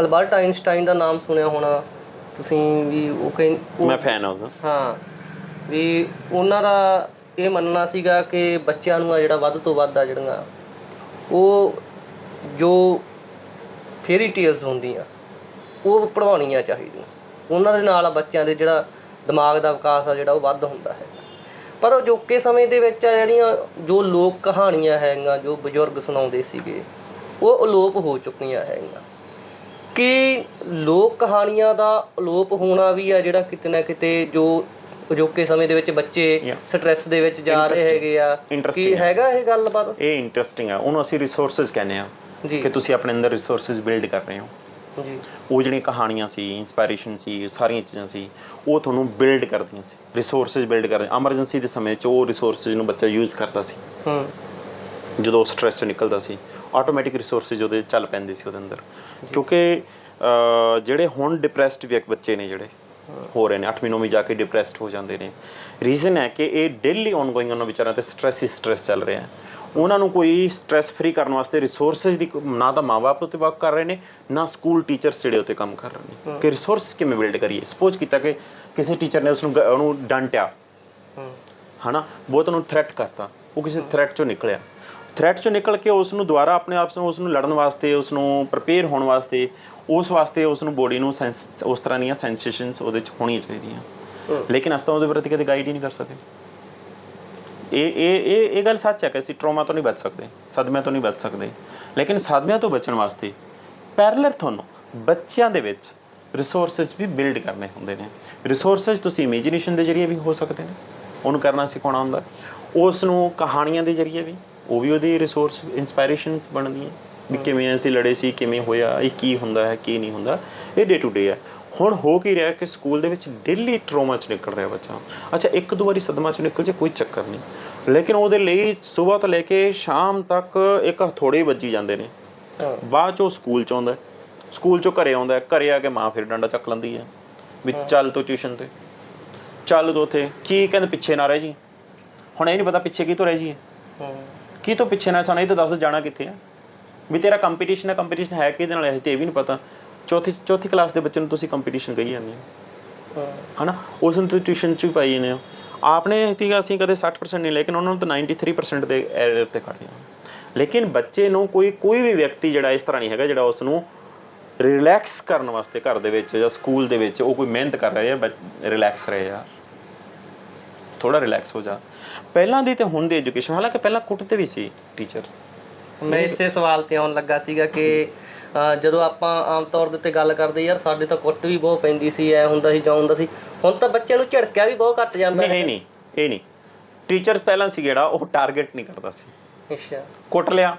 Albert Einstein ਦਾ ਨਾਮ ਸੁਣਿਆ ਹੋਣਾ ਤੁਸੀਂ ਵੀ ਉਹ ਕਹਿੰ ਉਹ- ਮੈਂ ਫੈਨ ਹਾਂ ਉਹਦਾ ਹਾਂ ਵੀ ਉਹਨਾਂ ਦਾ ਇਹ ਮੰਨਣਾ ਸੀਗਾ ਕਿ ਬੱਚਿਆਂ ਨੂੰ ਆ ਜਿਹੜਾ ਵੱਧ ਤੋਂ ਵੱਧ ਆ ਜਿਹੜੀਆਂ ਉਹ ਜੋ ਫੇਰੀ ਟੇਲਸ ਹੁੰਦੀਆਂ ਉਹ ਪੜ੍ਹਾਉਣੀਆਂ ਚਾਹੀਦੀਆਂ। ਉਹਨਾਂ ਦੇ ਨਾਲ ਬੱਚਿਆਂ ਦੇ ਜਿਹੜਾ ਦਿਮਾਗ ਦਾ ਵਿਕਾਸ ਆ ਜਿਹੜਾ ਉਹ ਵੱਧ ਹੁੰਦਾ ਹੈ। ਪਰ ਅਜੋਕੇ ਸਮੇਂ ਦੇ ਵਿੱਚ ਆ ਜਿਹੜੀਆਂ ਜੋ ਲੋਕ ਕਹਾਣੀਆਂ ਹੈਗੀਆਂ ਜੋ ਬਜ਼ੁਰਗ ਸੁਣਾਉਂਦੇ ਸੀਗੇ ਉਹ ਅਲੋਪ ਹੋ ਚੁੱਕੀਆਂ ਹੈਗੀਆਂ। ਕਿ ਲੋਕ ਕਹਾਣੀਆਂ ਦਾ ਅਲੋਪ ਹੋਣਾ ਵੀ ਆ ਜਿਹੜਾ ਕਿਤੇ ਨਾ ਕਿਤੇ ਜੋ ਅਜੋਕੇ ਸਮੇਂ ਦੇ ਵਿੱਚ ਬੱਚੇ. ਸਟ੍ਰੈਸ ਦੇ ਵਿੱਚ ਜਾ ਰਹੇ ਹੈਗੇ ਆ ਕੀ। ਹੈਗਾ ਇਹ ਗੱਲਬਾਤ? ਇਹ ਇੰਟਰਸਟਿੰਗ ਆ। ਉਹਨੂੰ ਅਸੀਂ ਰਿਸੋਰਸਸ ਕਹਿੰਦੇ ਆ ਕਿ ਤੁਸੀਂ ਆਪਣੇ ਅੰਦਰ ਰਿਸੋਰਸਸ ਬਿਲਡ ਕਰ ਰਹੇ ਹੋ। ਜੀ। ਉਹ ਜਿਹੜੀਆਂ ਕਹਾਣੀਆਂ ਸੀ ਇਨਸਪੀਰੇਸ਼ਨ ਸੀ ਸਾਰੀਆਂ ਚੀਜ਼ਾਂ ਸੀ ਉਹ ਤੁਹਾਨੂੰ ਬਿਲਡ ਕਰਦੀਆਂ ਸੀ। ਰਿਸੋਰਸਸ ਬਿਲਡ ਕਰਦੇ। ਐਮਰਜੈਂਸੀ ਦੇ ਸਮੇਂ 'ਚ ਉਹ ਰਿਸੋਰਸਸ ਨੂੰ ਬੱਚਾ ਯੂਜ਼ ਕਰਦਾ ਸੀ। ਹੂੰ। ਜਦੋਂ ਸਟ੍ਰੈਸ ਚੋਂ ਨਿਕਲਦਾ ਸੀ ਆਟੋਮੈਟਿਕ ਰਿਸੋਰਸਸ ਉਹਦੇ ਚੱਲ ਪੈਂਦੇ ਸੀ ਉਹਦੇ ਅੰਦਰ। ਕਿਉਂਕਿ ਜਿਹੜੇ ਹੁਣ ਡਿਪਰੈਸਡ ਵਿਅਕ ਬੱਚੇ ਨੇ ਜਿਹੜੇ ਹੋ ਰਹੇ ਨੇ 8ਵੀਂ 9ਵੀਂ ਜਾ ਕੇ ਡਿਪਰੈਸਡ ਹੋ ਜਾਂਦੇ ਨੇ ਰੀਜ਼ਨ ਹੈ ਕਿ ਇਹ ਡੇਲੀ ਆਨਗੋਇੰਗ ਉਹਨਾਂ ਵਿਚਾਰਿਆਂ ਤੇ ਸਟ੍ਰੈਸ ਹੀ ਸਟ੍ਰੈਸ ਚੱਲ ਰਿਹਾ ਹੈ। ਉਹਨਾਂ ਨੂੰ ਕੋਈ ਸਟ੍ਰੈਸ ਫ੍ਰੀ ਕਰਨ ਵਾਸਤੇ ਰਿਸੋਰਸਸ ਦੀ ਨਾ ਤਾਂ ਮਾਪੇ ਉੱਤੇ ਵਰਕ ਕਰ ਰਹੇ ਨੇ ਨਾ ਸਕੂਲ ਟੀਚਰਸ ਜਿਹੜੇ ਉੱਤੇ ਕੰਮ ਕਰ ਰਹੇ ਨੇ। ਕਿ ਰਿਸੋਰਸ ਕਿਵੇਂ ਬਿਲਡ ਕਰੀਏ? ਸਪੋਜ਼ ਕੀਤਾ ਕਿ ਕਿਸੇ ਟੀਚਰ ਨੇ ਉਸ ਨੂੰ ਉਹਨੂੰ ਡਾਂਟਿਆ। ਹੂੰ। ਹਨਾ? ਬਹੁਤ ਉਹਨੂੰ ਥ੍ਰੈਟ ਕਰਤਾ। ਉਹ ਕਿਸੇ ਥ੍ਰੈਟ ਚੋਂ ਨਿਕਲਿਆ। ਥ੍ਰੈਟ ਚੋਂ ਨਿਕਲ ਕੇ ਉਸ ਨੂੰ ਦੁਬਾਰਾ ਆਪਣੇ ਆਪ ਨੂੰ ਉਸ ਨੂੰ ਲੜਨ ਵਾਸਤੇ ਉਸ ਨੂੰ ਪ੍ਰਪੇਅਰ ਹੋਣ ਵਾਸਤੇ ਉਸ ਵਾਸਤੇ ਉਸ ਨੂੰ ਬੋਡੀ ਨੂੰ ਸੈਂਸ ਉਸ ਤਰ੍ਹਾਂ ਦੀਆਂ ਸੈਂਸੇਸ਼ਨਸ ਉਹਦੇ ਚ ਹੋਣੀਆਂ ਚਾਹੀਦੀਆਂ। ਲੇਕਿਨ ਅਸਾਂ ਉਹਦੇ ਪ੍ਰਤੀ ਕਦੇ ਗਾਈਡ ਹੀ ਨਹੀਂ ਕਰ ਸਕੇ। ਇਹ ਇਹ ਇਹ ਇਹ ਗੱਲ ਸੱਚ ਹੈ ਕਿ ਅਸੀਂ ਟਰਾਮਾ ਤੋਂ ਨਹੀਂ ਬਚ ਸਕਦੇ ਸਦਮਿਆਂ ਤੋਂ ਨਹੀਂ ਬਚ ਸਕਦੇ। ਲੇਕਿਨ ਸਦਮਿਆਂ ਤੋਂ ਬਚਣ ਵਾਸਤੇ ਪੈਰਲਰ ਤੁਹਾਨੂੰ ਬੱਚਿਆਂ ਦੇ ਵਿੱਚ ਰਿਸੋਰਸਸ ਵੀ ਬਿਲਡ ਕਰਨੇ ਹੁੰਦੇ ਨੇ। ਰਿਸੋਰਸਸ ਤੁਸੀਂ ਇਮੇਜਿਨੇਸ਼ਨ ਦੇ ਜ਼ਰੀਏ ਵੀ ਹੋ ਸਕਦੇ ਨੇ। ਉਹਨੂੰ ਕਰਨਾ ਸਿਖਾਉਣਾ ਹੁੰਦਾ। ਉਸ ਨੂੰ ਕਹਾਣੀਆਂ ਦੇ ਜ਼ਰੀਏ ਵੀ ਉਹ ਵੀ ਉਹਦੀ ਰਿਸੋਰਸ ਇਨਸਪੀਰੇਸ਼ਨਸ ਬਣਦੀਆਂ। ਵੀ ਕਿਵੇਂ ਅਸੀਂ ਲੜੇ ਸੀ ਕਿਵੇਂ ਹੋਇਆ ਇਹ ਕੀ ਹੁੰਦਾ ਹੈ ਕੀ ਨਹੀਂ ਹੁੰਦਾ। ਇਹ ਡੇ ਟੂ ਡੇ ਹੈ। ਹੁਣ ਹੋ ਕੀ ਰਿਹਾ ਕਿ ਸਕੂਲ ਦੇ ਵਿੱਚ ਡੇਲੀ ਟਰਾਮਾ ਚ ਨਿਕਲ ਰਿਹਾ ਬੱਚਾ। ਅੱਛਾ ਇੱਕ ਦੋ ਵਾਰੀ ਸਦਮਾ ਚ ਨਿਕਲ ਜੇ ਕੋਈ ਚੱਕਰ ਨਹੀਂ। ਲੇਕਿਨ ਉਹਦੇ ਲਈ ਸਵੇਰ ਤੋਂ ਲੈ ਕੇ ਸ਼ਾਮ ਤੱਕ ਇੱਕ ਹਥੋੜੇ ਵੱਜੀ ਜਾਂਦੇ ਨੇ। ਬਾਅਦ ਚ ਉਹ ਸਕੂਲ ਚ ਆਉਂਦਾ। ਸਕੂਲ ਚੋਂ ਘਰੇ ਆਉਂਦਾ। ਘਰੇ ਆ ਕੇ ਮਾਂ ਫਿਰ ਡੰਡਾ ਚੱਕ ਲੈਂਦੀ ਹੈ। ਵੀ ਚੱਲ ਤੂੰ ਟਿਊਸ਼ਨ ਤੇ। ਚੱਲ ਤੂੰ ਉੱਥੇ। ਕੀ ਕਹਿੰਦੇ ਪਿੱਛੇ ਨਾ ਰਹਿ ਜੀ? ਹੁਣ ਇਹ ਨਹੀਂ ਪਤਾ ਪਿੱਛੇ ਕੀ ਤੋਂ ਰਹਿ ਜੀ ਕੀ ਤੋਂ ਪਿੱਛੇ ਨਾ ਸਾਨੂੰ ਇਹ ਤਾਂ ਦੱਸ ਜਾਣਾ ਕਿੱਥੇ ਆ? ਵੀ ਤੇਰਾ ਕੰਪੀਟੀਸ਼ਨ ਹੈ ਕੰਪੀਟੀਸ਼ਨ ਹੈ ਕਿਹਦੇ ਨਾਲ ਹੈ ਤੇ ਇਹ ਵੀ ਨਹੀਂ ਪਤਾ। ਚੌਥੀ ਚੌਥੀ ਕਲਾਸ ਦੇ ਬੱਚੇ ਨੂੰ ਤੁਸੀਂ ਕੰਪੀਟੀਸ਼ਨ ਕਹੀ ਜਾਂਦੇ ਹੋ। ਹਨਾ? ਉਸ ਨੂੰ ਤੁਸੀਂ ਟਿਊਸ਼ਨ ਚ ਵੀ ਪਾਈ ਜਾਂਦੇ ਹੋ। ਆਪਨੇ ਤੀਗਾ ਅਸੀਂ ਕਦੇ 60% ਨਹੀਂ ਲੇਕਿਨ ਉਹਨਾਂ ਨੂੰ ਤਾਂ 93% ਦੇ ਐਰਰ ਤੇ ਖੜੇ ਹਾਂ ਲੇਕਿਨ ਬੱਚੇ ਨੂੰ ਕੋਈ ਕੋਈ ਵੀ ਵਿਅਕਤੀ ਜਿਹੜਾ ਇਸ ਤਰ੍ਹਾਂ ਨਹੀਂ ਹੈਗਾ ਜਿਹੜਾ ਉਸ ਨੂੰ ਰਿਲੈਕਸ ਕਰਨ ਵਾਸਤੇ ਘਰ ਦੇ ਵਿੱਚ ਜਾਂ ਸਕੂਲ ਦੇ ਵਿੱਚ ਉਹ ਕੋਈ ਮਿਹਨਤ ਕਰ ਰਿਹਾ ਹੈ ਰਿਲੈਕਸ ਰਹੇ। ਯਾਰ ਥੋੜਾ ਰਿਲੈਕਸ ਹੋ ਜਾ। ਪਹਿਲਾਂ ਦੀ ਤੇ ਹੁਣ ਦੀ ਐਜੂਕੇਸ਼ਨ ਹਾਲਾਂਕਿ ਪਹਿਲਾਂ ਕੁੱਟਦੇ ਵੀ ਸੀ ਟੀਚਰਸ ਮੈਂ ਇਸੇ ਸਵਾਲ ਤੇ ਆਉਣ ਲੱਗਾ ਸੀਗਾ ਕਿ ਜਦੋਂ ਆਪਾਂ ਆਮ ਤੌਰ ਦੇ ਉੱਤੇ ਗੱਲ ਕਰਦੇ ਯਾਰ ਸਾਡੇ ਤਾਂ ਕੁੱਟ ਵੀ ਬਹੁਤ ਪੈਂਦੀ ਸੀ ਐ ਹੁੰਦਾ ਸੀ ਜਾਂ ਹੁੰਦਾ ਸੀ। ਹੁਣ ਤਾਂ ਬੱਚਿਆਂ ਨੂੰ ਝਿੜਕਿਆ ਵੀ ਬਹੁਤ ਘੱਟ ਜਾਂਦਾ ਨਹੀਂ ਨਹੀਂ ਇਹ ਨਹੀਂ। ਟੀਚਰ ਪਹਿਲਾਂ ਸੀ ਜਿਹੜਾ ਉਹ ਟਾਰਗੇਟ ਨਹੀਂ ਕਰਦਾ ਸੀ। ਅੱਛਾ। ਕੁੱਟ ਲਿਆ।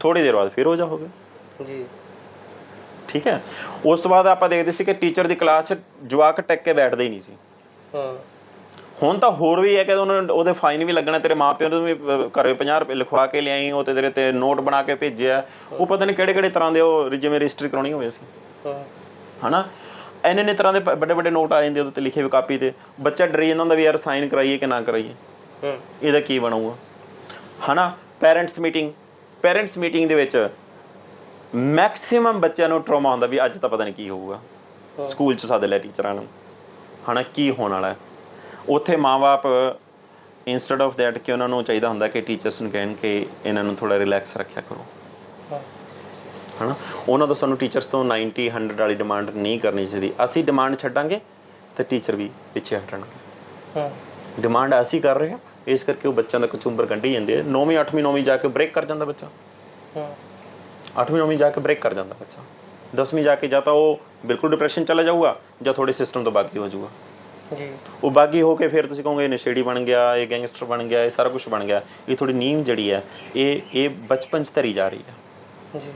ਥੋੜੀ ਦੇਰ ਬਾਅਦ ਫਿਰ ਹੋ ਜਾ ਹੋ ਗਿਆ। ਜੀ। ਠੀਕ ਹੈ। ਉਸ ਤੋਂ ਬਾਅਦ ਆਪਾਂ ਦੇਖਦੇ ਸੀ ਕਿ ਟੀਚਰ ਦੀ ਕਲਾਸ 'ਚ ਜਵਾਕ ਟੱਕ ਕੇ ਬੈਠਦੇ ਹੀ ਨਹੀਂ ਸੀ। ਹਾਂ। ਹੁਣ ਤਾਂ ਹੋਰ ਵੀ ਹੈ ਕਿ ਉਹਨਾਂ ਉਹਦੇ ਫਾਈਨ ਵੀ ਲੱਗਣਾ ਤੇਰੇ ਮਾਪਿਆਂ ਨੂੰ ਵੀ ਘਰੇ 50 ਰੁਪਏ ਲਿਖਵਾ ਕੇ ਲਿਆਈ ਉਹ ਤੇ ਤੇਰੇ ਤੇ ਨੋਟ ਬਣਾ ਕੇ ਭੇਜਿਆ। ਉਹ ਪਤਾ ਨਹੀਂ ਕਿਹੜੇ ਕਿਹੜੇ ਤਰ੍ਹਾਂ ਦੇ ਉਹ ਜਿਵੇਂ ਰਜਿਸਟਰੀ ਕਰਾਉਣੀ ਹੋਵੇ ਸੀ ਹਾਂ। ਹਨਾ? ਇੰਨੇ ਇੰਨੇ ਤਰ੍ਹਾਂ ਦੇ ਵੱਡੇ ਵੱਡੇ ਨੋਟ ਆ ਜਾਂਦੇ ਉਹਦੇ ਤੇ ਲਿਖੇ ਹੋਏ ਕਾਪੀ ਤੇ। ਬੱਚਾ ਡਰੀ ਜਾਂਦਾ ਹੁੰਦਾ ਵੀ ਯਾਰ ਸਾਈਨ ਕਰਾਈਏ ਕਿ ਨਾ ਕਰਾਈਏ। ਹੂੰ। ਇਹਦਾ ਕੀ ਬਣੂਗਾ? ਹਨਾ? ਪੈਰੈਂਟਸ ਮੀਟਿੰਗ ਪੈਰੈਂਟਸ ਮੀਟਿੰਗ ਦੇ ਵਿੱਚ ਮੈਕਸਿਮਮ ਬੱਚਿਆਂ ਨੂੰ ਟਰਾਮਾ ਹੁੰਦਾ ਵੀ ਅੱਜ ਤਾਂ ਪਤਾ ਨਹੀਂ ਕੀ ਹੋਊਗਾ। ਸਕੂਲ ਚ ਸੱਦ ਲਿਆ ਟੀਚਰਾਂ ਨੂੰ। ਹਨਾ? ਕੀ ਹੋਣ ਵਾਲਾ ਹੈ? ਉੱਥੇ ਮਾਪੇ ਇਨਸਟੈਡ ਆਫ ਥੈਟ ਕਿ ਉਹਨਾਂ ਨੂੰ ਚਾਹੀਦਾ ਹੁੰਦਾ ਕਿ ਟੀਚਰਸ ਨੂੰ ਕਹਿਣ ਕਿ ਇਹਨਾਂ ਨੂੰ ਥੋੜਾ ਰਿਲੈਕਸ ਰੱਖਿਆ ਕਰੋ। ਹਾਂ। ਹਨਾ? ਉਹਨਾਂ ਤੋਂ ਸਾਨੂੰ ਟੀਚਰਸ ਤੋਂ 90 100 ਵਾਲੀ ਡਿਮਾਂਡ ਨਹੀਂ ਕਰਨੀ ਚਾਹੀਦੀ। ਅਸੀਂ ਡਿਮਾਂਡ ਛੱਡਾਂਗੇ ਤੇ ਟੀਚਰ ਵੀ ਪਿੱਛੇ ਹਟਣਗੇ ਹਾਂ। ਡਿਮਾਂਡ ਅਸੀਂ ਕਰ ਰਹੇ ਹਾਂ ਇਸ ਕਰਕੇ ਉਹ ਬੱਚਿਆਂ ਦਾ ਕਚੂੰਬਰ ਕੱਢੀ ਜਾਂਦੇ ਆ। 9ਵੀਂ 8ਵੀਂ 9ਵੀਂ ਜਾ ਕੇ ਬ੍ਰੇਕ ਕਰ ਜਾਂਦਾ ਬੱਚਾ। ਹਾਂ। 8ਵੀਂ 9ਵੀਂ ਜਾ ਕੇ ਬ੍ਰੇਕ ਕਰ ਜਾਂਦਾ ਬੱਚਾ। 10ਵੀਂ ਜਾ ਕੇ ਜਾਂ ਤਾਂ ਉਹ ਬਿਲਕੁਲ ਡਿਪਰੈਸ਼ਨ ਚਲਾ ਜਾਊਗਾ ਜਾਂ ਥੋੜੇ ਸਿਸਟਮ ਤੋਂ ਬਾਗੀ ਹੋ ਜਾਊਗਾ। ਜੀ। ਉਹ ਬਾਗੀ ਹੋ ਕੇ ਫਿਰ ਤੁਸੀਂ ਕਹੋਗੇ ਇਹ ਨਸ਼ੇੜੀ ਬਣ ਗਿਆ ਇਹ ਗੈਂਗਸਟਰ ਬਣ ਗਿਆ ਇਹ ਸਾਰਾ ਕੁਝ ਬਣ ਗਿਆ। ਇਹ ਥੋੜੀ ਨੀਮ ਜਿਹੜੀ ਹੈ ਇਹ ਇਹ ਬਚਪਨ ਚ ਧਰੀ ਜਾ ਰਹੀ ਹੈ। ਜੀ।